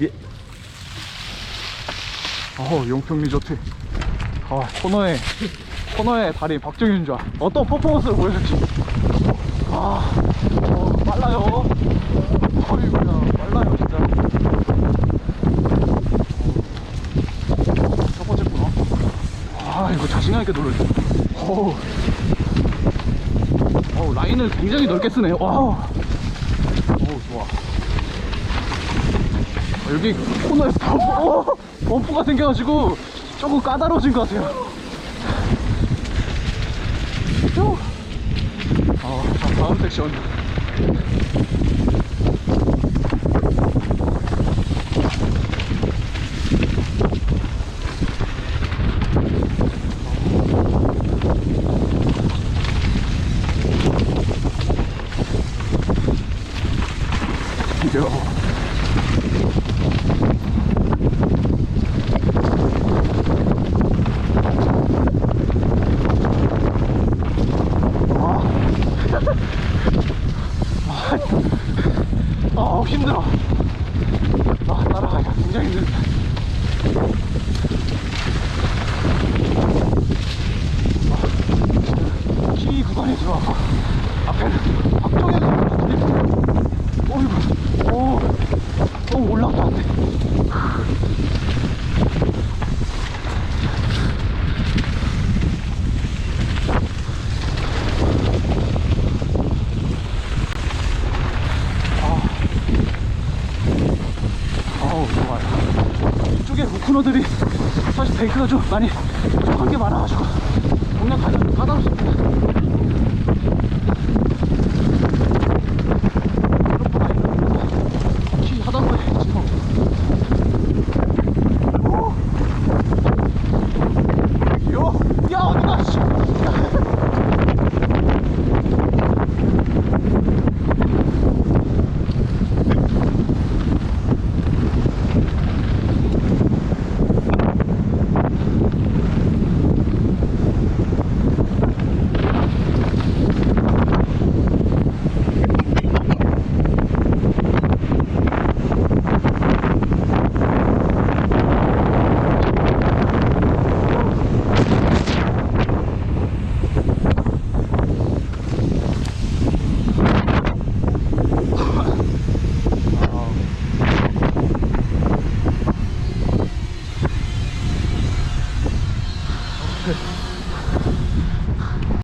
예. 어, 용평 리조트. 아, 코너에, 코너에 달인 박정윤 자 어떤 퍼포먼스를 보여줄지. 아, 어, 빨라요. 어이구야, 빨라요, 진짜. 어, 첫 번째 코너. 아, 이거 자신감 있게 눌러줘. 어우. 어우, 라인을 굉장히 넓게 쓰네요. 와. 어우, 좋아. 어, 여기 코너에 어, 범프가 생겨가지고 조금 까다로워진 것 같아요. 쭉. 어, 자, 다음 섹션. 아, 아 힘들어. 아, 따라가기가 굉장히 힘들다. 아, 키 구간에 들어와서 앞에는 박정현 선수 같은데. 어이구, 오, 어, 올라갔다 왔네. 어우 우크너들이 사실 베이크가 좀 많이 부족한 게 많아가지고 동네 가장 까다롭습니다 good.